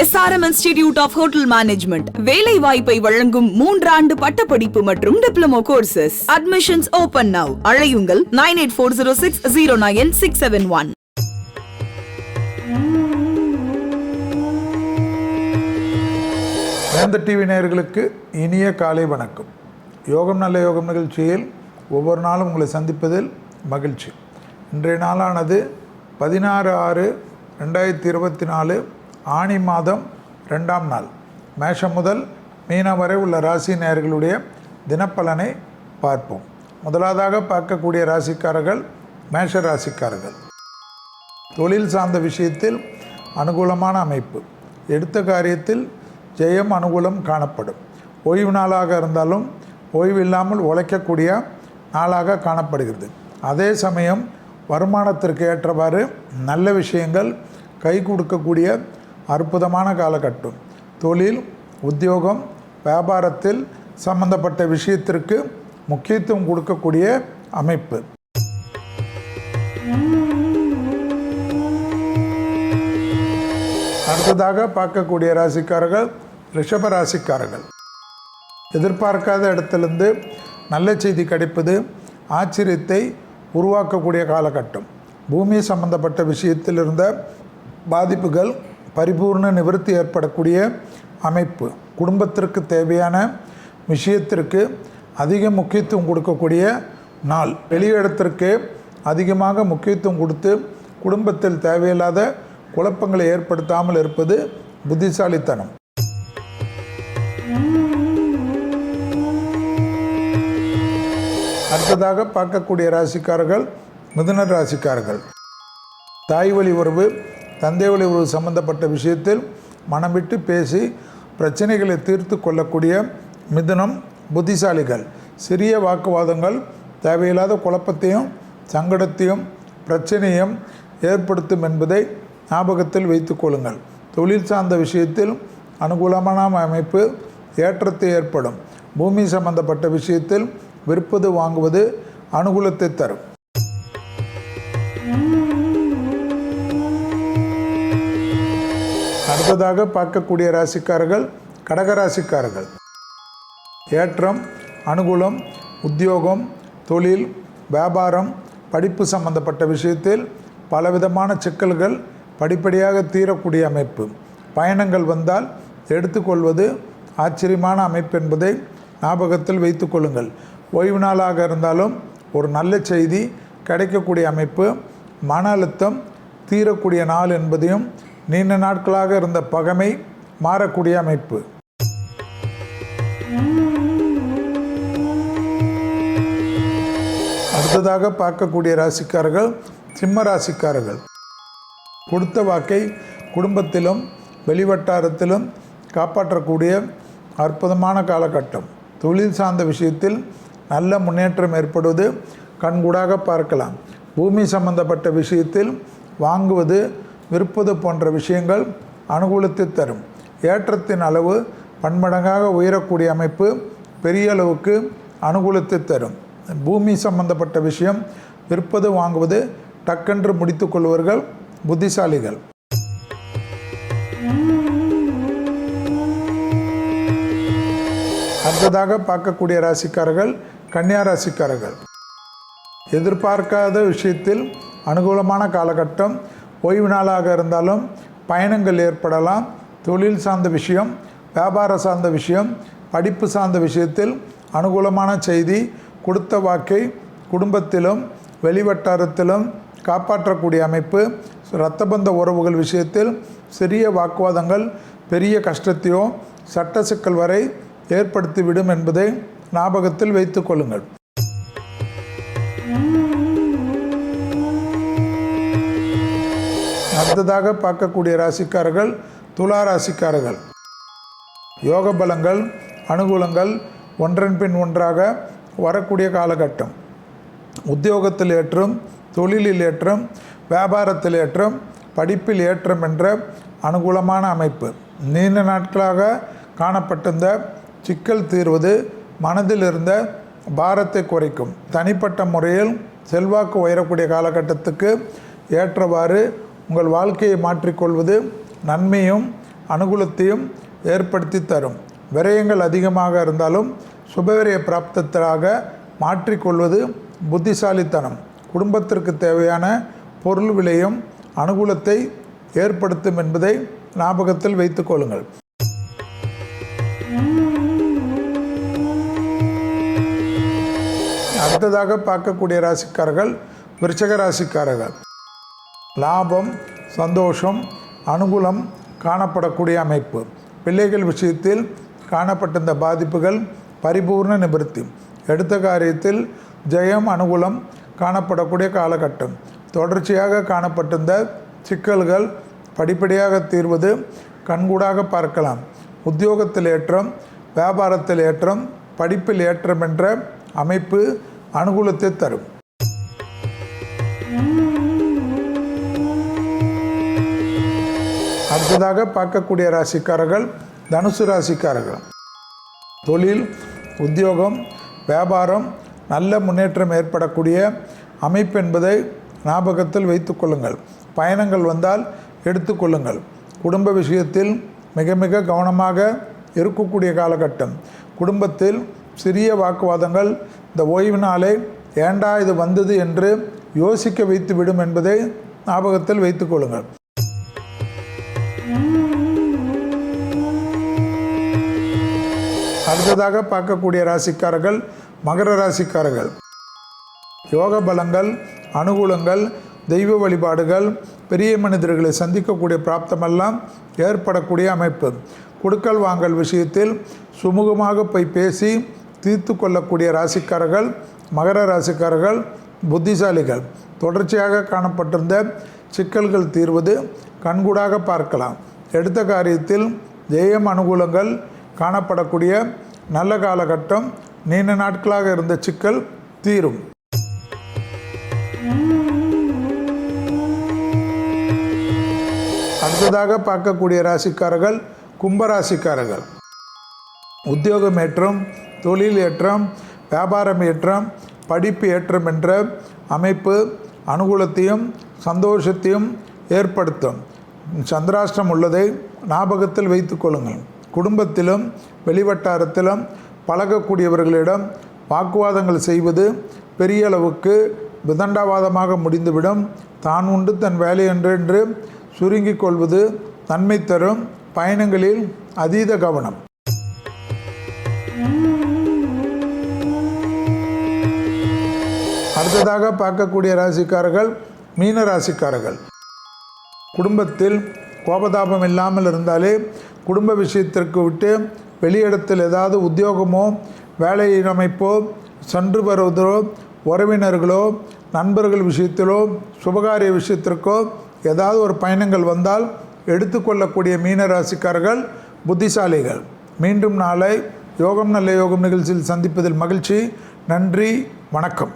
SRM institute of hotel management வேலை வாய்ப்பை வழங்கும் மூன்றாண்டு பட்டப்படிப்பு மற்றும் diploma courses admissions open now அழையுங்கள் nine eight four zero six zero nine six seven one Vendhar TV நேயர்களுக்கு இனிய காலை வணக்கம். யோகம் நல்ல யோகம் நிகழ்ச்சியில் ஒவ்வொரு நாளும் உங்களை சந்திப்பதில் மகிழ்ச்சி. இன்றைய நாளானது பதினாறு ஆறு ரெண்டாயிரத்தி இருபத்தி நாலு ஆணி மாதம் ரெண்டாம் நாள். மேஷம் முதல் மீனம் வரை உள்ள ராசி நேயர்களுடைய தினப்பலனை பார்ப்போம். முதலாவதாக பார்க்கக்கூடிய ராசிக்காரர்கள் மேஷ ராசிக்காரர்கள். தொழில் சார்ந்த விஷயத்தில் அனுகூலமான அமைப்பு. எடுத்த காரியத்தில் ஜெயம் அனுகூலம் காணப்படும். ஓய்வு நாளாக இருந்தாலும் ஓய்வு இல்லாமல் உழைக்கக்கூடிய நாளாக காணப்படுகிறது. அதே சமயம் வருமானத்திற்கு ஏற்றவாறு நல்ல விஷயங்கள் கை கொடுக்கக்கூடிய அற்புதமான காலகட்டம். தொழில் உத்தியோகம் வியாபாரத்தில் சம்பந்தப்பட்ட விஷயத்திற்கு முக்கியத்துவம் கொடுக்கக்கூடிய அமைப்பு. அடுத்ததாக பார்க்கக்கூடிய ராசிக்காரர்கள் ரிஷப ராசிக்காரர்கள். எதிர்பார்க்காத இடத்திலிருந்து நல்ல செய்தி கிடைப்பது ஆச்சரியத்தை உருவாக்கக்கூடிய காலகட்டம். பூமி சம்பந்தப்பட்ட விஷயத்தில் இருந்த பாதிப்புகள் பரிபூர்ண நிவர்த்தி ஏற்படக்கூடிய அமைப்பு. குடும்பத்திற்கு தேவையான விஷயத்திற்கு அதிக முக்கியத்துவம் கொடுக்கக்கூடிய நாள். வெளியிடத்திற்கு அதிகமாக முக்கியத்துவம் கொடுத்து குடும்பத்தில் தேவையில்லாத குழப்பங்களை ஏற்படுத்தாமல் இருப்பது புத்திசாலித்தனம். அடுத்ததாக பார்க்கக்கூடிய ராசிக்காரர்கள் மிதுன ராசிக்காரர்கள். தாய் வழி உறவு தந்தை வழி உறவு சம்பந்தப்பட்ட விஷயத்தில் மனம் விட்டு பேசி பிரச்சனைகளை தீர்த்து கொள்ளக்கூடிய மிதுனம் புத்திசாலிகள். சிறிய வாக்குவாதங்கள் தேவையில்லாத குழப்பத்தையும் சங்கடத்தையும் பிரச்சனையும் ஏற்படுத்தும் என்பதை ஞாபகத்தில் வைத்துக்கொள்ளுங்கள் தொழில் சார்ந்த விஷயத்தில் அனுகூலமான அமைப்பு ஏற்றத்தை ஏற்படும். பூமி சம்பந்தப்பட்ட விஷயத்தில் விற்பது வாங்குவது அனுகூலத்தை தரும். அடுத்ததாக பார்க்கக்கூடிய ராசிக்காரர்கள் கடக ராசிக்காரர்கள். ஏற்றம் அனுகூலம் உத்தியோகம் தொழில் வியாபாரம் படிப்பு சம்பந்தப்பட்ட விஷயத்தில் பலவிதமான சிக்கல்கள் படிப்படியாக தீரக்கூடிய அமைப்பு. பயணங்கள் வந்தால் எடுத்துக்கொள்வது ஆச்சரியமான அமைப்பு என்பதை ஞாபகத்தில் வைத்து கொள்ளுங்கள். ஓய்வு நாளாக இருந்தாலும் ஒரு நல்ல செய்தி கிடைக்கக்கூடிய அமைப்பு மன அழுத்தம் தீரக்கூடிய நாள் என்பதையும் நீண்ட நாட்களாக இருந்த பகைமை மாறக்கூடிய அமைப்பு. அடுத்ததாக பார்க்கக்கூடிய ராசிக்காரர்கள் சிம்ம ராசிக்காரர்கள். கொடுத்த வாக்கை குடும்பத்திலும் வெளிவட்டாரத்திலும் காப்பாற்றக்கூடிய அற்புதமான காலகட்டம். தொழில் சார்ந்த விஷயத்தில் நல்ல முன்னேற்றம் ஏற்படுவது கண்கூடாக பார்க்கலாம். பூமி சம்பந்தப்பட்ட விஷயத்தில் வாங்குவது விற்பது போன்ற விஷயங்கள் அனுகூலத்தை தரும். ஏற்றத்தின் அளவு பன்மடங்காக உயரக்கூடிய அமைப்பு பெரிய அளவுக்கு அனுகூலத்தை தரும். பூமி சம்பந்தப்பட்ட விஷயம் விற்பது வாங்குவது டக்கென்று முடித்து கொள்வர்கள் புத்திசாலிகள். அடுத்ததாக பார்க்கக்கூடிய ராசிக்காரர்கள் கன்னியா ராசிக்காரர்கள். எதிர்பார்க்காத விஷயத்தில் அனுகூலமான காலகட்டம் ஓய்வு நாளாக இருந்தாலும் பயணங்கள் ஏற்படலாம். தொழில் சார்ந்த விஷயம் வியாபார சார்ந்த விஷயம் படிப்பு சார்ந்த விஷயத்தில் அனுகூலமான செய்தி கொடுத்த வாக்கை குடும்பத்திலும் வெளிவட்டாரத்திலும் காப்பாற்றக்கூடிய அமைப்பு இரத்தபந்த உறவுகள் விஷயத்தில் சிறிய வாக்குவாதங்கள் பெரிய கஷ்டத்தையோ சட்ட சிக்கல் வரை ஏற்படுத்திவிடும் என்பதை ஞாபகத்தில் வைத்துக்கொள்ளுங்கள் அடுத்ததாக பார்க்கக்கூடிய ராசிக்காரர்கள் துலா ராசிக்காரர்கள். யோக பலங்கள் அனுகூலங்கள் ஒன்றன் பின் ஒன்றாக வரக்கூடிய காலகட்டம். உத்தியோகத்தில் ஏற்றம் தொழிலில் ஏற்றம் வியாபாரத்தில் ஏற்றம் படிப்பில் ஏற்றம் என்ற அனுகூலமான அமைப்பு. நீண்ட நாட்களாக காணப்பட்டிருந்த சிக்கல் தீர்வது மனதில் இருந்த பாரத்தை குறைக்கும். தனிப்பட்ட முறையில் செல்வாக்கு உயரக்கூடிய காலகட்டத்துக்கு ஏற்றவாறு உங்கள் வாழ்க்கையை மாற்றிக்கொள்வது நன்மையும் அனுகூலத்தையும் ஏற்படுத்தி தரும். விரயங்கள் அதிகமாக இருந்தாலும் சுபவிரய பிராப்தத்திலாக மாற்றிக்கொள்வது புத்திசாலித்தனம். குடும்பத்திற்கு தேவையான பொருள் விலையும் அனுகூலத்தை ஏற்படுத்தும் என்பதை ஞாபகத்தில் வைத்துக் கொள்ளுங்கள். அடுத்ததாக பார்க்கக்கூடிய ராசிக்காரர்கள் விருச்சக ராசிக்காரர்கள். லாபம் சந்தோஷம் அனுகூலம் காணப்படக்கூடிய அமைப்பு. பிள்ளைகள் விஷயத்தில் காணப்பட்டிருந்த பாதிப்புகள் பரிபூர்ண நிவர்த்தி. எடுத்த காரியத்தில் ஜெயம் அனுகூலம் காணப்படக்கூடிய காலகட்டம். தொடர்ச்சியாக காணப்பட்டிருந்த சிக்கல்கள் படிப்படியாக தீர்வது கண்கூடாக பார்க்கலாம். உத்தியோகத்தில் ஏற்றம் வியாபாரத்தில் ஏற்றம் படிப்பில் ஏற்றம் என்ற அமைப்பு அனுகூலத்தை தரும். அடுத்ததாக பார்க்கக்கூடிய ராசிக்காரர்கள் தனுசு ராசிக்காரர்கள். தொழில் உத்தியோகம் வியாபாரம் நல்ல முன்னேற்றம் ஏற்படக்கூடிய அமைப்பு என்பதை ஞாபகத்தில் வைத்துக்கொள்ளுங்கள் பயணங்கள் வந்தால் எடுத்துக்கொள்ளுங்கள் குடும்ப விஷயத்தில் மிக மிக கவனமாக இருக்கக்கூடிய காலகட்டம். குடும்பத்தில் சிறிய வாக்குவாதங்கள் இந்த ஓய்வினாலே ஏண்டா இது வந்தது என்று யோசிக்க வைத்து விடும் என்பதை ஞாபகத்தில் வைத்துக்கொள்ளுங்கள் அடுத்ததாக பார்க்கக்கூடிய ராசிக்காரர்கள் மகர ராசிக்காரர்கள். யோக பலங்கள் அனுகூலங்கள் தெய்வ வழிபாடுகள் பெரிய மனிதர்களை சந்திக்கக்கூடிய பிராப்தமெல்லாம் ஏற்படக்கூடிய அமைப்பு. கொடுக்கல் வாங்கல் விஷயத்தில் சுமூகமாக போய் பேசி தீர்த்து கொள்ளக்கூடிய ராசிக்காரர்கள் மகர ராசிக்காரர்கள் புத்திசாலிகள். தொடர்ச்சியாக காணப்பட்டிருந்த சிக்கல்கள் தீர்வது கண்கூடாக பார்க்கலாம். எடுத்த காரியத்தில் ஜெயம் அனுகூலங்கள் காணப்படக்கூடிய நல்ல காலகட்டம் நீண்ட நாட்களாக இருந்த சிக்கல் தீரும். அடுத்ததாக பார்க்கக்கூடிய ராசிக்காரர்கள் கும்பராசிக்காரர்கள். உத்தியோகம் ஏற்றம் தொழில் ஏற்றம் வியாபாரம் ஏற்றம் படிப்பு ஏற்றம் என்ற அமைப்பு அனுகூலத்தையும் சந்தோஷத்தையும் ஏற்படுத்தும். சந்திராஷ்டிரம் உள்ளதை ஞாபகத்தில் வைத்துக் கொள்ளுங்கள். குடும்பத்திலும் வெளிவட்டாரத்திலும் பழகக்கூடியவர்களிடம் வாக்குவாதங்கள் செய்வது பெரிய அளவுக்கு விதண்டாவாதமாக முடிந்துவிடும். தான் உண்டு தன் வேலை என்று என்று சுருங்கிக் கொள்வது நன்மை தரும் பயணங்களில் அதீத கவனம். அடுத்ததாக பார்க்கக்கூடிய ராசிக்காரர்கள் மீன ராசிக்காரர்கள். குடும்பத்தில் கோபதாபம் இல்லாமல் இருந்தாலே குடும்ப விஷயத்திற்கு விட்டு வெளியிடத்தில் ஏதாவது உத்தியோகமோ வேலை அமைப்போ சென்று வருவதோ உறவினர்களோ நண்பர்கள் விஷயத்திலோ சுபகாரிய விஷயத்திற்கோ ஏதாவது ஒரு பயணங்கள் வந்தால் எடுத்துக்கொள்ளக்கூடிய மீன ராசிக்காரர்கள் புத்திசாலிகள். மீண்டும் நாளை யோகம் நல்ல யோகம் நிகழ்ச்சியில் சந்திப்பதில் மகிழ்ச்சி. நன்றி வணக்கம்.